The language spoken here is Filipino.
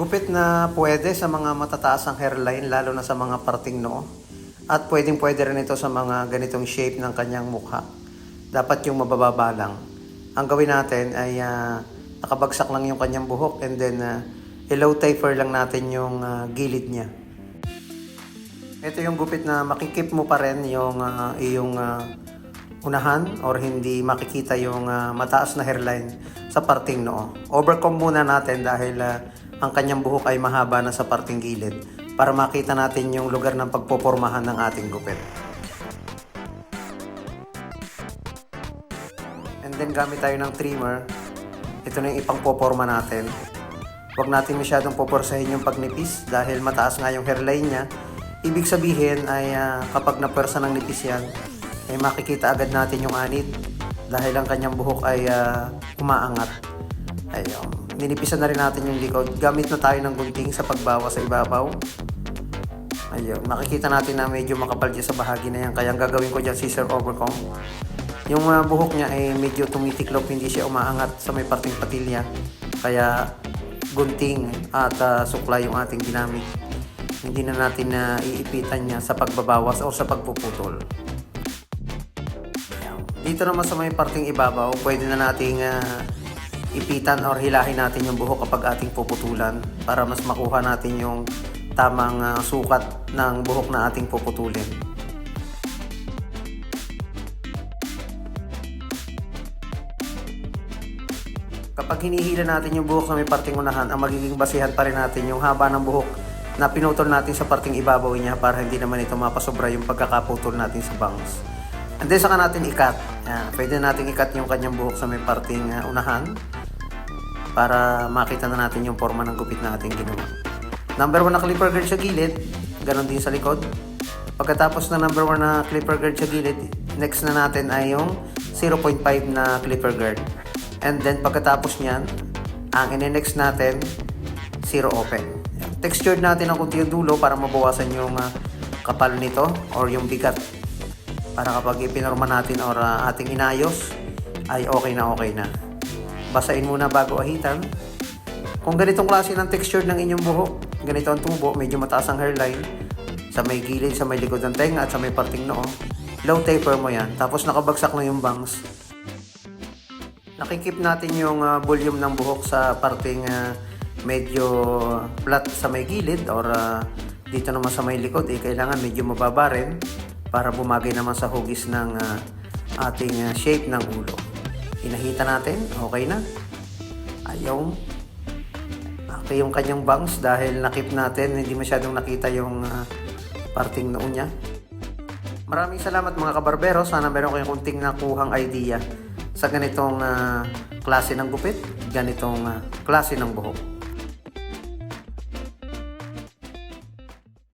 Gupit na pwede sa mga matataas ang hairline, lalo na sa mga parting noo. At pwedeng pwede rin ito sa mga ganitong shape ng kanyang mukha. Dapat yung mabababa lang. Ang gawin natin ay ah, nakabagsak lang yung kanyang buhok and then uh, i-low taper lang natin yung ah, gilid niya. Ito yung gupit na makikip mo pa rin yung ah, iyong ah, unahan or hindi makikita yung ah, mataas na hairline sa parting noo. Overcome muna natin dahil ah, ang kanyang buhok ay mahaba na sa parting gilid para makita natin yung lugar ng pagpopormahan ng ating gupit. And then gamit tayo ng trimmer. Ito na yung ipangpoporma natin. Huwag natin masyadong poporsahin yung pagnipis dahil mataas nga yung hairline niya. Ibig sabihin ay ah, kapag napwersa ng nipis yan, ay makikita agad natin yung anit dahil ang kanyang buhok ay ah, umaangat. Ayun. Ninipisan na rin natin yung likod. Gamit na tayo ng gunting sa pagbawa sa ibabaw. Ayun. Makikita natin na medyo makapal dyan sa bahagi na yan. Kaya ang gagawin ko dyan, scissor overcomb. Yung ah, buhok niya ay medyo tumitiklop, hindi siya umaangat sa may parting patilya. Kaya gunting at ah, sukla yung ating ginamit. Hindi na natin na iipitan niya sa pagbabawas o sa pagpuputol. Dito naman sa may parting ibabaw, pwede na nating ah, ipitan or hilahin natin yung buhok kapag ating puputulan para mas makuha natin yung tamang ah, sukat ng buhok na ating puputulin. Kapag hinihila natin yung buhok sa may parting unahan, ang magiging basihan pa rin natin yung haba ng buhok na pinutol natin sa parting ibabaw niya para hindi naman ito mapasobra yung pagkakaputol natin sa bangs. And then saka natin ikat. Yan. Pwede natin ikat yung kanyang buhok sa may parting uh, unahan para makita na natin yung forma ng gupit na ating ginawa. Number 1 na clipper guard sa gilid, ganon din sa likod. Pagkatapos na number 1 na clipper guard sa gilid, next na natin ay yung 0.5 na clipper guard. And then pagkatapos niyan, ang ine-next natin, zero open. Yan. Textured natin ang kunti yung dulo para mabawasan yung ah, kapal nito or yung bigat. Para kapag ipinorma natin or ah, ating inayos, ay okay na okay na. Basain muna bago ahitan. Kung ganitong klase ng texture ng inyong buhok, ganito ang tubo, medyo mataas ang hairline, sa may gilid, sa may likod ng tenga at sa may parting noo, low taper mo yan. Tapos nakabagsak na yung bangs. Nakikip natin yung ah, volume ng buhok sa parting ah, medyo flat sa may gilid or ah, dito naman sa may likod, eh, kailangan medyo mababa rin para bumagay naman sa hugis ng ah, ating ah, shape ng ulo. Hinahita natin, okay na. Ayaw. Okay yung kanyang bangs dahil nakip natin, hindi masyadong nakita yung ah, parting noo niya. Maraming salamat mga kabarbero. Sana meron kayong kunting nakuhang idea sa ganitong ah, klase ng gupit, ganitong ah, klase ng buhok.